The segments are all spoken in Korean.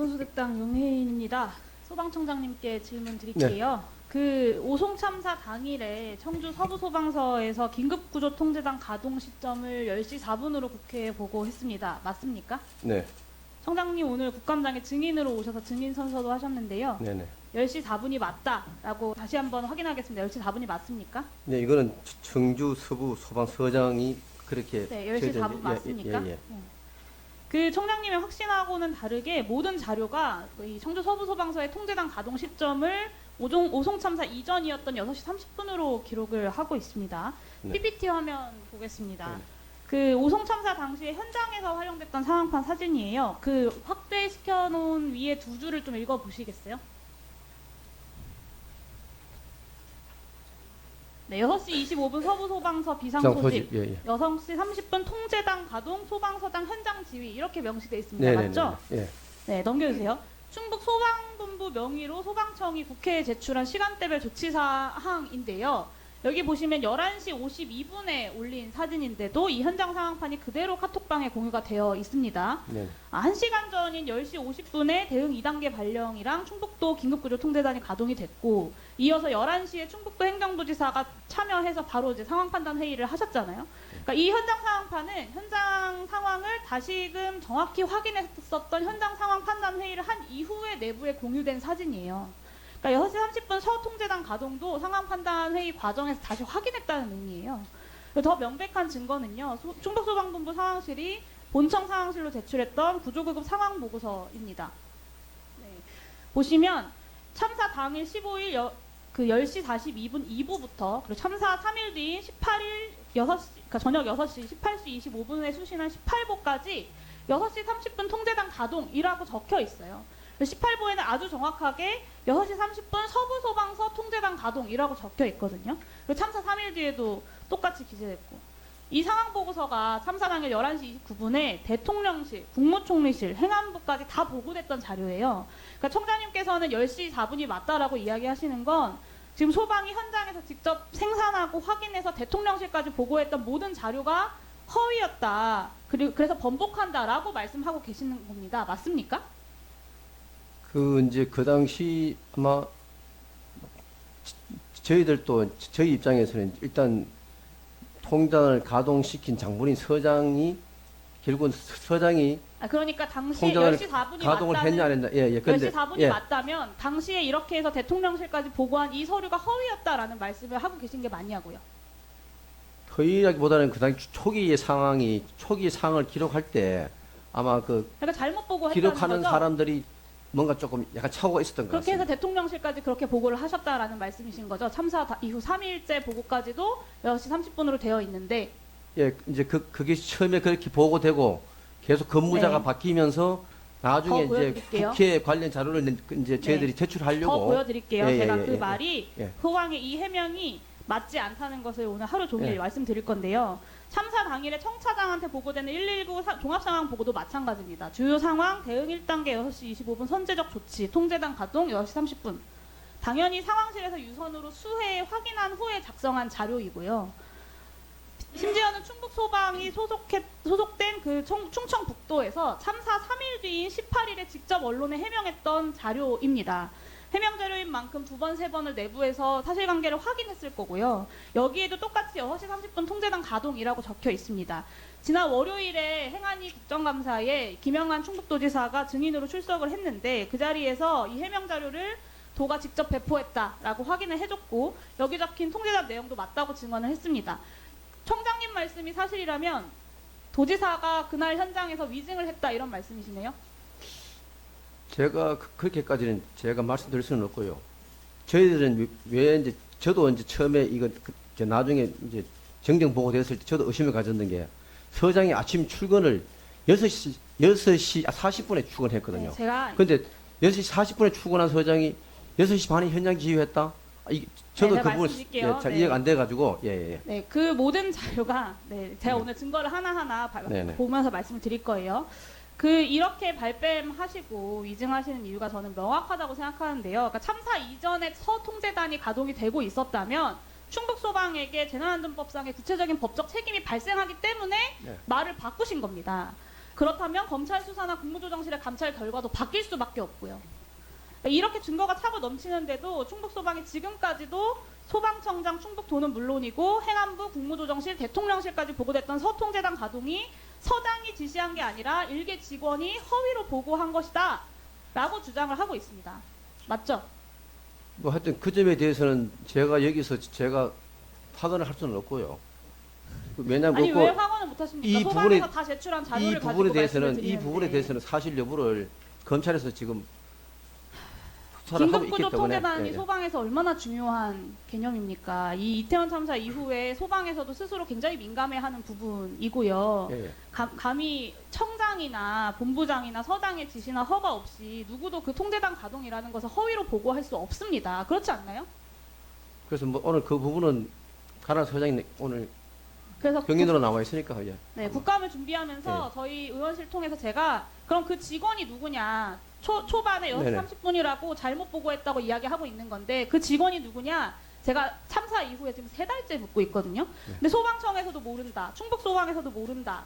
기본소득당 용혜인입니다. 소방청장님께 질문 드릴게요. 그 오송 참사 당일에 청주 서부 소방서에서 긴급 구조 통제당 가동 시점을 10시 4분으로 국회에 보고했습니다. 맞습니까? 네, 청장님 오늘 국감장에 증인으로 오셔서 증인 선서도 하셨는데요. 네, 네. 10시 4분이 맞다라고 다시 한번 확인하겠습니다. 10시 4분이 맞습니까? 네, 이거는 청주 서부 소방서장이 그렇게 네, 10시 저희들- 4분 예, 맞습니까? 예, 예. 네. 그 청장님의 확신하고는 다르게 모든 자료가 이 청주 서부 소방서의 통제당 가동 시점을 오종, 오송 참사 이전이었던 6시 30분으로 기록을 하고 있습니다. 네. PPT 화면 보겠습니다. 네. 그 오송 참사 당시에 현장에서 활용됐던 상황판 사진이에요. 그 확대시켜 놓은 위에 두 줄을 좀 읽어 보시겠어요? 네, 6시 25분 서부소방서 비상 장 소집. 소집. 예, 예. 6시 30분 통제당 가동 소방서장 현장 지휘 이렇게 명시되어 있습니다. 네, 네, 맞죠? 네. 예. 네, 넘겨주세요. 충북 소방본부 명의로 소방청이 국회에 제출한 시간대별 조치 사항인데요. 여기 보시면 11시 52분에 올린 사진인데도 이 현장 상황판이 그대로 카톡방에 공유가 되어 있습니다. 네. 아, 1시간 전인 10시 50분에 대응 2단계 발령이랑 충북도 긴급구조 통제단이 가동이 됐고 이어서 11시에 충북도 행정부지사가 참여해서 바로 이제 상황 판단 회의를 하셨잖아요. 그러니까 이 현장 상황판은 현장 상황을 다시금 정확히 확인했었던 현장 상황 판단 회의를 한 이후에 내부에 공유된 사진이에요. 그러니까 6시 30분 서통제단 가동도 상황 판단 회의 과정에서 다시 확인했다는 의미예요. 더 명백한 증거는요. 소- 충북소방본부 상황실이 본청 상황실로 제출했던 구조구급 상황 보고서입니다. 네. 보시면 참사 당일 15일 여, 그 10시 42분 2부부터 그리고 참사 3일 뒤인 18일 6시 그러니까 저녁 6시 18시 25분에 수신한 18보까지 6시 30분 통제당 가동이라고 적혀 있어요. 18보에는 아주 정확하게 6시 30분 서부소방서 통제당 가동이라고 적혀 있거든요. 그리고 참사 3일 뒤에도 똑같이 기재됐고 이 상황 보고서가 참사 당일 11시 29분에 대통령실, 국무총리실, 행안부까지 다 보고됐던 자료예요. 그러니까 총장님께서는 10시 4분이 맞다라고 이야기하시는 건 지금 소방이 현장에서 직접 생산하고 확인해서 대통령실까지 보고했던 모든 자료가 허위였다. 그리고 그래서 번복한다라고 말씀하고 계시는 겁니다. 맞습니까? 그 이제 그 당시 아마 저희들도 저희 입장에서는 일단 통장을 가동시킨 장본인 서장이 결국은 서장이 아, 그러니까 당시 통장을 10시 4분이 가동을 했냐 안 했냐 예, 예. 근데 10시 4분이 예. 맞다면 당시에 이렇게 해서 대통령실까지 보고한 이 서류가 허위였다라는 말씀을 하고 계신 게 맞냐고요. 토의라기보다는 그 당시 초기의 상황이 초기 상황을 기록할 때 아마 그 그러니까 잘못 보고 기록하는. 사람들이 뭔가 조금 약간 착오가 있었던 것 그렇게 해서 같습니다. 대통령실까지 그렇게 보고를 하셨다라는 말씀이신 거죠. 참사 다- 이후 3일째 보고까지도 6시 30분으로 되어 있는데 예, 이제 그 그게 처음에 그렇게 보고되고 계속 근무자가 네. 바뀌면서 나중에 더 이제 보여드릴게요. 국회 관련 자료를 이제 저희들이 더 제출하려고 보여드릴게요. 예, 예, 제가 예, 그 예, 말이 예. 소방의 이 해명이 맞지 않다는 것을 오늘 하루 종일 예. 말씀드릴 건데요. 참사 당일에 청차장한테 보고되는 119 사- 종합상황 보고도 마찬가지입니다. 주요 상황 대응 1단계 6시 25분 선제적 조치 통제당 가동 6시 30분. 당연히 상황실에서 유선으로 수회 확인한 후에 작성한 자료이고요. 심지어는 충북 소방이 소속해, 소속된 그 청, 충청북도에서 참사 3일 뒤인 18일에 직접 언론에 해명했던 자료입니다. 해명 자료인 만큼 두 번, 세 번을 내부에서 사실관계를 확인했을 거고요. 여기에도 똑같이 6시 30분 통제당 가동이라고 적혀 있습니다. 지난 월요일에 행안위 국정감사에 김영환 충북도지사가 증인으로 출석을 했는데 그 자리에서 이 해명 자료를 도가 직접 배포했다라고 확인을 해줬고 여기 적힌 통제단 내용도 맞다고 증언을 했습니다. 청장님 말씀이 사실이라면 도지사가 그날 현장에서 위증을 했다 이런 말씀이시네요. 제가 그- 그렇게까지는 제가 말씀드릴 수는 없고요. 저희들은 왜- 왜 이제 저도 이제 처음에 이거 그- 나중에 이제 정정 보고 됐을 때 저도 의심을 가졌는 게 서장이 아침 출근을 6시 6시 40분에 출근했거든요. 네, 제가 근데 6시 40분에 출근한 서장이 6시 반에 현장 지휘했다? 아, 이, 저도 네, 그 부분. 예, 잘 네. 이해가 안 돼가지고 예, 예, 예. 네, 그 모든 자료가 네, 제가 네. 오늘 증거를 하나하나 발- 네, 네. 보면서 말씀을 드릴 거예요. 그 이렇게 발뺌하시고 위증하시는 이유가 저는 명확하다고 생각하는데요. 그러니까 참사 이전에 서 통제단이 가동이 되고 있었다면 충북 소방에게 재난안전법상의 구체적인 법적 책임이 발생하기 때문에 네. 말을 바꾸신 겁니다. 그렇다면 검찰 수사나 국무조정실의 감찰 결과도 바뀔 수밖에 없고요. 이렇게 증거가 차고 넘치는데도 충북 소방이 지금까지도 소방청장 충북도는 물론이고 행안부 국무조정실 대통령실까지 보고됐던 서통재단 가동이 서장이 지시한 게 아니라 일개 직원이 허위로 보고한 것이다 라고 주장을 하고 있습니다. 맞죠? 뭐 하여튼 그 점에 대해서는 제가 여기서 제가 확언을 할 수는 없고요. 왜냐하면 아니 왜 확언을 못 하십니까? 이 부분에- 다 제출한 이 자료를 부분에 가지고 대해서는 이 부분에. 대해서는 사실 여부를 검찰에서 지금 수사를 하고 있기 긴급구조 때문에 통제단이 예, 예. 소방에서 얼마나 중요한 개념입니까? 이 이태원 참사 이후에 소방에서도 스스로 굉장히 민감해하는 부분이고요. 예, 예. 가- 감히 청장이나 본부장이나 서장의 지시나 허가 없이 누구도 그 통제단 가동이라는 것을 허위로 보고할 수 없습니다. 그렇지 않나요? 그래서 뭐 오늘 그 부분은 가나 서장이 오늘 그래서 경인으로 나와 있으니까 예. 네, 국감을 준비하면서 저희 의원실 통해서 제가 그럼 그 직원이 누구냐 초, 초반에 6시 네네. 30분이라고 잘못 보고했다고 이야기하고 있는 건데 그 직원이 누구냐 제가 참사 이후에 지금 세 달째 묻고 있거든요. 네. 근데 소방청에서도 모른다. 충북소방에서도 모른다.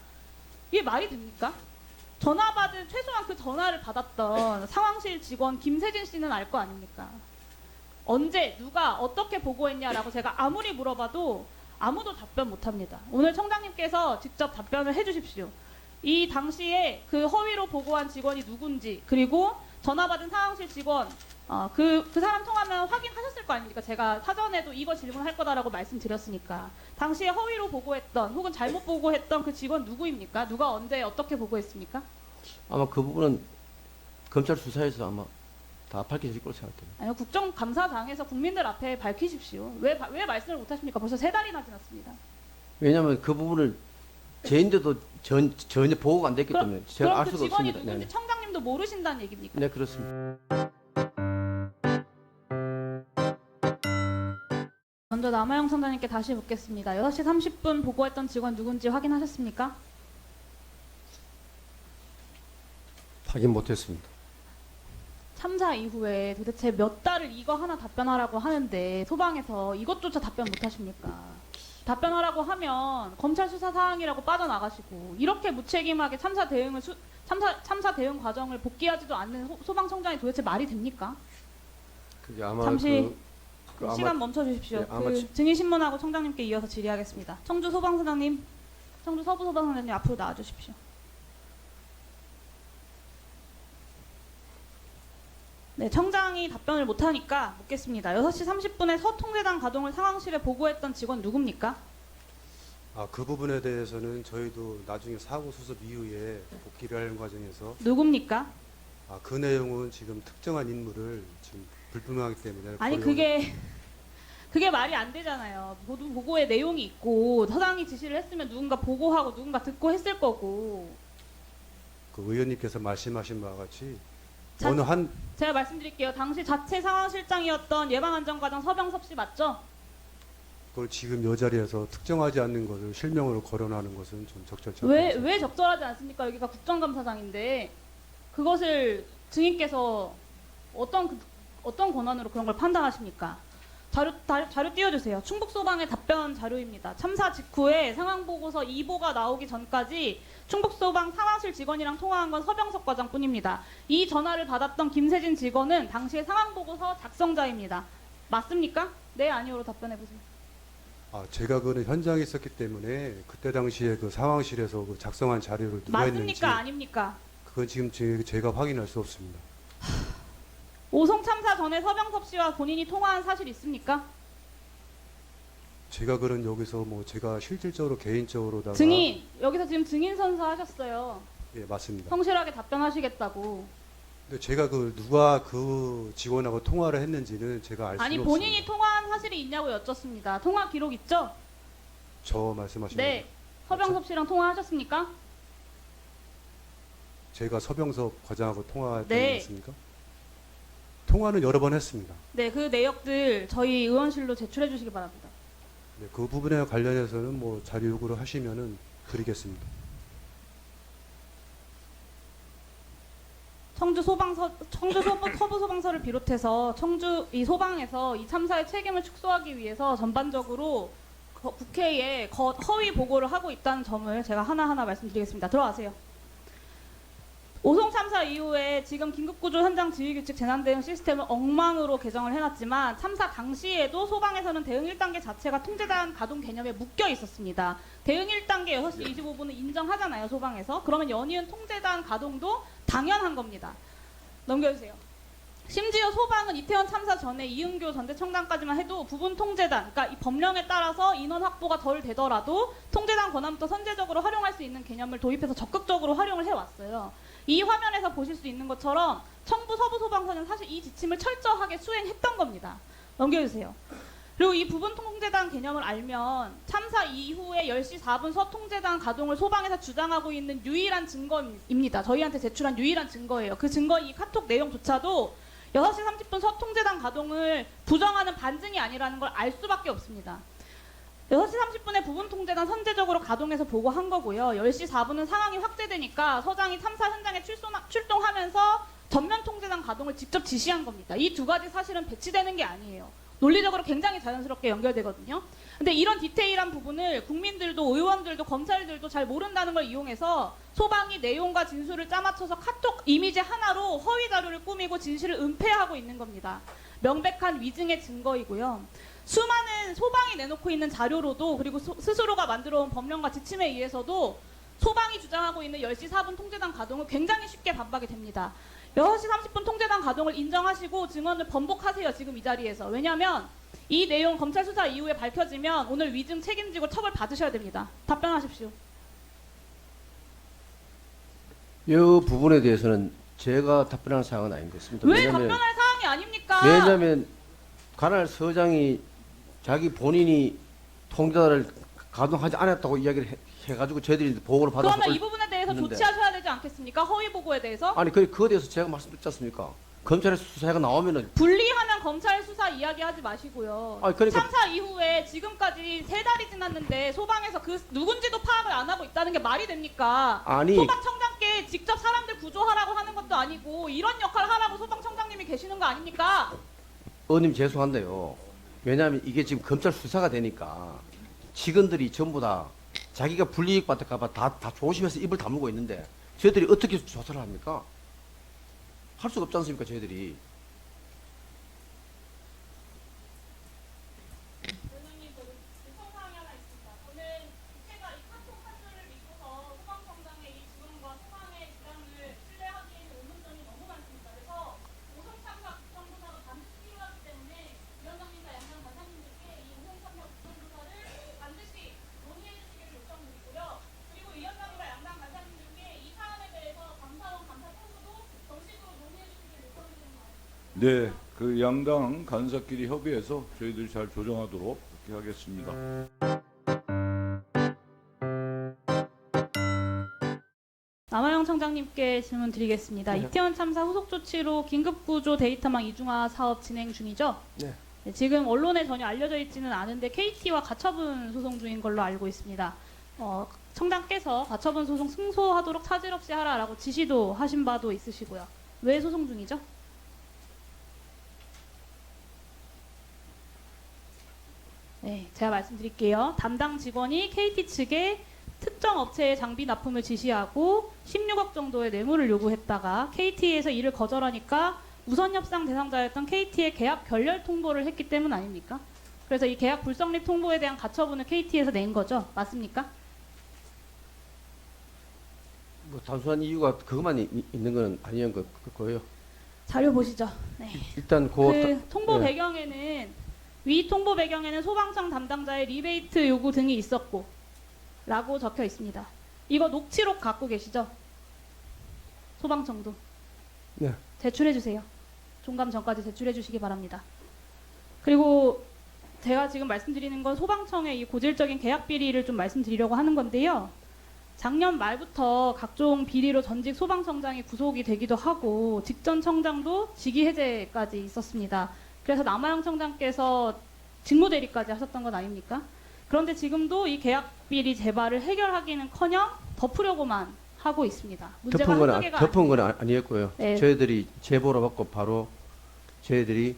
이게 말이 됩니까? 전화 받은 최소한 그 전화를 받았던 상황실 직원 김세진 씨는 알 거 아닙니까? 언제 누가 어떻게 보고했냐라고 제가 아무리 물어봐도 아무도 답변 못 합니다. 오늘 청장님께서 직접 답변을 해 주십시오. 이 당시에 그 허위로 보고한 직원이 누군지 그리고 전화 받은 상황실 직원 어, 그, 그 사람 통하면 확인하셨을 거 아닙니까? 제가 사전에도 이거 질문할 거다라고 말씀드렸으니까. 당시에 허위로 보고했던 혹은 잘못 보고했던 그 직원 누구입니까? 누가 언제 어떻게 보고했습니까? 아마 그 부분은 검찰 수사에서 아마 다 밝혀질 거로 생각됩니다. 아니요, 국정감사장에서 국민들 앞에 밝히십시오. 왜, 바- 왜 말씀을 못 하십니까? 벌써 세 달이나 지났습니다. 왜냐하면 그 부분을 제인데도 전, 전혀 보고가 안 됐기 그럼- 때문에 제가 그럼 알 그 수가 직원이 없습니다. 누군지 네, 청장님도 모르신다는 얘기입니까? 네. 네 그렇습니다. 먼저 남아영 청장님께 다시 묻겠습니다. 6시 30분 보고했던 직원 누군지 확인하셨습니까? 확인 못했습니다. 참사 이후에 도대체 몇 달을 이거 하나 답변하라고 하는데 소방에서 이것조차 답변 못 하십니까? 답변하라고 하면 검찰 수사 사항이라고 빠져나가시고 이렇게 무책임하게 참사 대응을 수- 참사 참사 대응 과정을 복귀하지도 않는 소, 소방청장이 도대체 말이 됩니까? 그게 아마 잠시 그, 그 아마 시간 멈춰 주십시오. 네, 아마 그 지- 증인 신문하고 청장님께 이어서 질의하겠습니다. 청주 소방서장님, 청주 서부 소방서장님 앞으로 나와 주십시오. 네, 청장이 답변을 못 하니까 묻겠습니다. 6시 30분에 서통대당 가동을 상황실에 보고했던 직원 누굽니까? 아, 그 부분에 대해서는 저희도 나중에 사고 수습 이후에 복귀를 하는 과정에서 누굽니까? 아, 그 내용은 지금 특정한 인물을 지금 불분명하기 때문에 아니 그게 그게 말이 안 되잖아요. 모두 보고에 내용이 있고 서장이 지시를 했으면 누군가 보고하고 누군가 듣고 했을 거고 그 의원님께서 말씀하신 바와 같이 자- 어느 한 제가 말씀드릴게요. 당시 자체 상황실장이었던 예방안전과장 서병섭 씨 맞죠? 그걸 지금 이 자리에서 특정하지 않는 것을 실명으로 거론하는 것은 좀 적절치 않다고 왜. 왜 적절하지 않습니까? 여기가 국정감사장인데 그것을 증인께서 어떤 그- 어떤 권한으로 그런 걸 판단하십니까? 자료 다- 자료 띄워주세요. 충북소방의 답변 자료입니다. 참사 직후에 상황 보고서 2보가 나오기 전까지 충북소방 상황실 직원이랑 통화한 건 서병석 과장뿐입니다. 이 전화를 받았던 김세진 직원은 당시의 상황 보고서 작성자입니다. 맞습니까? 네 아니오로 답변해 보세요. 아, 제가 그는 현장에 있었기 때문에 그때 당시에 그 상황실에서 그 작성한 자료를 누가 했는지 맞습니까? 아닙니까? 그건 지금 제, 제가 확인할 수 없습니다. 오송 참사 전에 서병섭 씨와 본인이 통화한 사실 있습니까? 제가 그런 여기서 뭐 제가 실질적으로 개인적으로다가 증인 여기서 지금 증인 선서하셨어요. 예 맞습니다. 성실하게 답변하시겠다고. 근데 제가 그 누가 그 직원하고 통화를 했는지는 제가 알 수가 아니 없습니다. 본인이 통화한 사실이 있냐고 여쭙습니다. 통화 기록 있죠? 저 말씀하시는 네. 거. 서병섭 씨랑 통화하셨습니까? 제가 서병섭 과장하고 통화했던 네. 거 있습니까? 통화는 여러 번 했습니다. 네, 그 내역들 저희 의원실로 제출해 주시기 바랍니다. 네, 그 부분에 관련해서는 뭐 자료 요구를 하시면은 드리겠습니다. 청주 소방서 청주 소부, 서부 소방서를 비롯해서 청주 이 소방에서 이 참사의 책임을 축소하기 위해서 전반적으로 거- 국회에 거- 허위 보고를 하고 있다는 점을 제가 하나하나 말씀드리겠습니다. 들어가세요. 참사 이후에 지금 긴급구조 현장 지휘규칙 재난대응 시스템을 엉망으로 개정을 해놨지만 참사 당시에도 소방에서는 대응 1단계 자체가 통제단 가동 개념에 묶여 있었습니다. 대응 1단계 6시 25분은 인정하잖아요, 소방에서. 그러면 연이은 통제단 가동도 당연한 겁니다. 넘겨주세요. 심지어 소방은 이태원 참사 전에 이은교 전 대청장까지만 해도 부분 통제단, 그러니까 이 법령에 따라서 인원 확보가 덜 되더라도 통제단 권한부터 선제적으로 활용할 수 있는 개념을 도입해서 적극적으로 활용을 해왔어요. 이 화면에서 보실 수 있는 것처럼 청부 서부 소방서는 사실 이 지침을 철저하게 수행했던 겁니다. 넘겨주세요. 그리고 이 부분 통제단 개념을 알면 참사 이후에 10시 4분 서통제단 가동을 소방에서 주장하고 있는 유일한 증거입니다. 저희한테 제출한 유일한 증거예요. 그 증거 이 카톡 내용조차도 6시 30분 서통제단 가동을 부정하는 반증이 아니라는 걸 알 수밖에 없습니다. 6시 30분에 부분 통제단 선제적으로 가동해서 보고한 거고요. 10시 4분은 상황이 확대되니까 서장이 참사 현장에 출동, 출동하면서 전면 통제단 가동을 직접 지시한 겁니다. 이 두 가지 사실은 배치되는 게 아니에요. 논리적으로 굉장히 자연스럽게 연결되거든요. 근데 이런 디테일한 부분을 국민들도 의원들도 검찰들도 잘 모른다는 걸 이용해서 소방이 내용과 진술을 짜맞춰서 카톡 이미지 하나로 허위 자료를 꾸미고 진실을 은폐하고 있는 겁니다. 명백한 위증의 증거이고요. 수많은 소방이 내놓고 있는 자료로도 그리고 소- 스스로가 만들어온 법령과 지침에 의해서도 소방이 주장하고 있는 10시 4분 통제단 가동은 굉장히 쉽게 반박이 됩니다. 6시 30분 통제단 가동을 인정하시고 증언을 번복하세요. 지금 이 자리에서. 왜냐하면 이 내용 검찰 수사 이후에 밝혀지면 오늘 위증 책임지고 처벌 받으셔야 됩니다. 답변하십시오. 이 부분에 대해서는 제가 답변하는 사항은 아닌 것 같습니다. 왜 왜냐하면 답변할 사항이 아닙니까? 왜냐하면 관할 서장이 자기 본인이 통제단을 가동하지 않았다고 이야기를 해, 해가지고 저희들이 보고를 받아서 그러면 이 대해서 있는데. 조치하셔야 되지 않겠습니까? 허위 보고에 대해서 아니 그 그거에 대해서 제가 말씀드렸지 않습니까? 검찰의 수사가 나오면은 분리하면 검찰 수사 이야기하지 마시고요. 아니 그러니까 참사 이후에 지금까지 세 달이 지났는데 소방에서 그 누군지도 파악을 안 하고 있다는 게 말이 됩니까? 아니 소방청장께 직접 사람들 구조하라고 하는 것도 아니고 이런 역할 하라고 소방청장님이 계시는 거 아닙니까? 의원님 죄송한데요. 왜냐하면 이게 지금 검찰 수사가 되니까 직원들이 전부 다 자기가 불이익 받을까봐 다, 다 조심해서 입을 다물고 있는데 저희들이 어떻게 조사를 합니까? 할 수가 없지 않습니까 저희들이 의원님, 저 요청사항이 하나 있습니다. 저는 제가 이 카톡 한 줄을 믿고서 소방청장의 이 증언과 소방의 주장을 신뢰하기에는 의문점이 너무 많습니다. 그래서 오송참사 국정조사가 반드시 필요하기 때문에 위원장님과 양양 간사님들께 이 오송참사 국정조사를 반드시 논의해 주시기를 요청드리고요. 그리고 위원장님과 양양 간사님들께 이 사안에 대해서 감사원 감사 통보도 정식으로 논의해 주시기를 요청드립니다. 네, 그 양당 간사끼리 협의해서 저희들이 잘 조정하도록 그렇게 하겠습니다. 남아영 청장님께 질문 드리겠습니다. 네. 이태원 참사 후속 조치로 긴급구조 데이터망 이중화 사업 진행 중이죠? 네. 네, 지금 언론에 전혀 알려져 있지는 않은데 KT와 가처분 소송 중인 걸로 알고 있습니다. 어, 청장께서 가처분 소송 승소하도록 차질 없이 하라라고 지시도 하신 바도 있으시고요. 왜 소송 중이죠? 네, 제가 말씀드릴게요. 담당 직원이 KT 측에 특정 업체의 장비 납품을 지시하고 16억 정도의 뇌물을 요구했다가 KT에서 이를 거절하니까 우선 협상 대상자였던 KT의 계약 결렬 통보를 했기 때문 아닙니까? 그래서 이 계약 불성립 통보에 대한 가처분을 KT에서 낸 거죠. 맞습니까? 뭐 단순한 이유가 그것만 이- 이- 있는 건 아니었 거예요. 자료 보시죠. 네. 일단 그, 그 통보 네. 배경에는 위 통보 배경에는 소방청 담당자의 리베이트 요구 등이 있었고 라고 적혀 있습니다. 이거 녹취록 갖고 계시죠? 소방청도. 네. 제출해 주세요. 종감 전까지 제출해 주시기 바랍니다. 그리고 제가 지금 말씀드리는 건 소방청의 이 고질적인 계약 비리를 좀 말씀드리려고 하는 건데요. 작년 말부터 각종 비리로 전직 소방청장이 구속이 되기도 하고 직전 청장도 직위 해제까지 있었습니다. 그래서 남아영 청장께서 직무 대리까지 하셨던 건 아닙니까? 그런데 지금도 이 계약 비리 재발을 해결하기는커녕 덮으려고만 하고 있습니다. 문제가 덮은 건, 한두 아- 개가 덮은 건 아- 아니었고요. 네. 저희들이 제보를 받고 바로 저희들이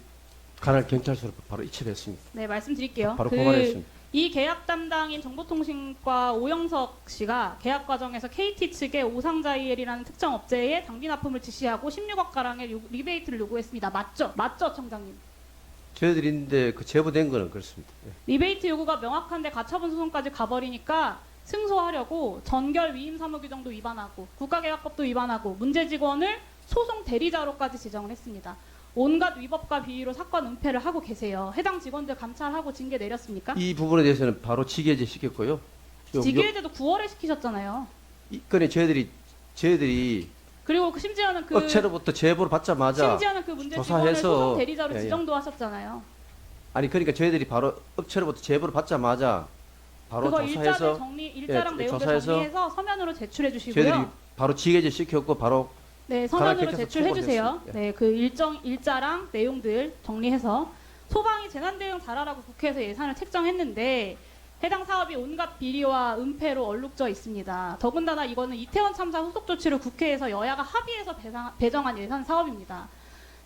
관할 경찰서로 바로 이체했습니다. 네, 말씀드릴게요. 바로 그 고발했습니다. 이 계약 담당인 정보통신과 오영석 씨가 계약 과정에서 KT 측에 오상자이엘이라는 특정 업체에 당비 납품을 지시하고 16억 가량의 요- 리베이트를 요구했습니다. 맞죠? 맞죠, 청장님? 저희들인데 그 제보된 거는 그렇습니다. 예. 리베이트 요구가 명확한데 가처분 소송까지 가버리니까 승소하려고 전결 위임 사무 규정도 위반하고 국가계약법도 위반하고 문제 직원을 소송 대리자로까지 지정을 했습니다. 온갖 위법과 비위로 사건 은폐를 하고 계세요. 해당 직원들 감찰하고 징계 내렸습니까? 이 부분에 대해서는 바로 직계제 시켰고요. 요- 요- 직위해제도 9월에 시키셨잖아요. 이 건에 저희들이 저희들이 그리고 그 심지어는 그 업체로부터 제보를 받자마자 심지어는 그 문제 조사해서- 직원을 소송 대리자로 예, 예. 지정도 하셨잖아요. 아니 그러니까 저희들이 바로 업체로부터 제보를 받자마자 바로 그거 일자대 조사해서 정리 일자랑 예, 조사해서 정리해서 서면으로 제출해 저희들이 주시고요. 바로 직계제 시켰고 바로 네, 서면으로 제출해 주세요. 통보됐습니다. 네, 그 일정 일자랑 내용들 정리해서 소방이 재난 대응 잘하라고 국회에서 예산을 책정했는데 해당 사업이 온갖 비리와 은폐로 얼룩져 있습니다. 더군다나 이거는 이태원 참사 후속 조치를 국회에서 여야가 합의해서 배상- 배정한 예산 사업입니다.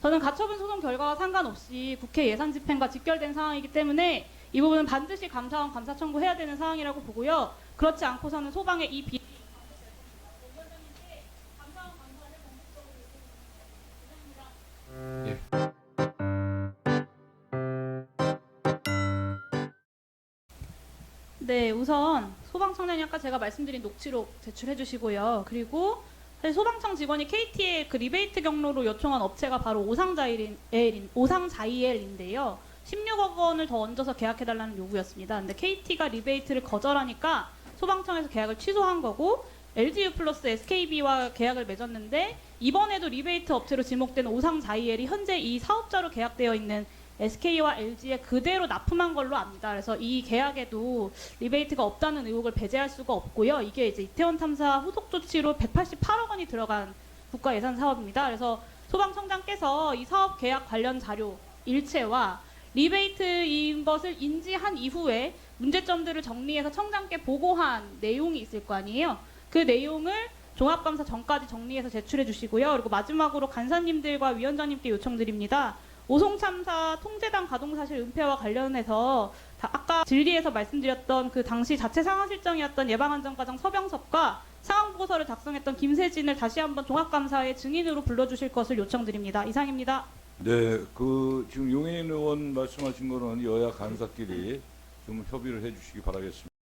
저는 가처분 소송 결과와 상관없이 국회 예산 집행과 직결된 상황이기 때문에 이 부분은 반드시 감사원 감사 청구해야 되는 상황이라고 보고요. 그렇지 않고서는 소방의 이 비 네, 우선 소방청장이 아까 제가 말씀드린 녹취록 제출해 주시고요. 그리고 소방청 직원이 KT의 그 리베이트 경로로 요청한 업체가 바로 오상자이엘, 오상자이엘인데요. 16억 원을 더 얹어서 계약해달라는 요구였습니다. 근데 KT가 리베이트를 거절하니까 소방청에서 계약을 취소한 거고 LGU 플러스 SKB와 계약을 맺었는데 이번에도 리베이트 업체로 지목된 오상자이엘이 현재 이 사업자로 계약되어 있는 SK와 LG에 그대로 납품한 걸로 압니다. 그래서 이 계약에도 리베이트가 없다는 의혹을 배제할 수가 없고요. 이게 이제 이태원 탐사 후속 조치로 188억 원이 들어간 국가 예산 사업입니다. 그래서 소방청장께서 이 사업 계약 관련 자료 일체와 리베이트인 것을 인지한 이후에 문제점들을 정리해서 청장께 보고한 내용이 있을 거 아니에요. 그 내용을 종합감사 전까지 정리해서 제출해 주시고요. 그리고 마지막으로 간사님들과 위원장님께 요청드립니다. 오송 참사 통제당 가동 사실 은폐와 관련해서 다 아까 진리에서 말씀드렸던 그 당시 자체 상황실정이었던 예방안전과장 서병섭과 상황보고서를 작성했던 김세진을 다시 한번 종합감사의 증인으로 불러주실 것을 요청드립니다. 이상입니다. 네, 그 지금 용해인 의원 말씀하신 거는 여야 간사끼리 좀 협의를 해주시기 바라겠습니다.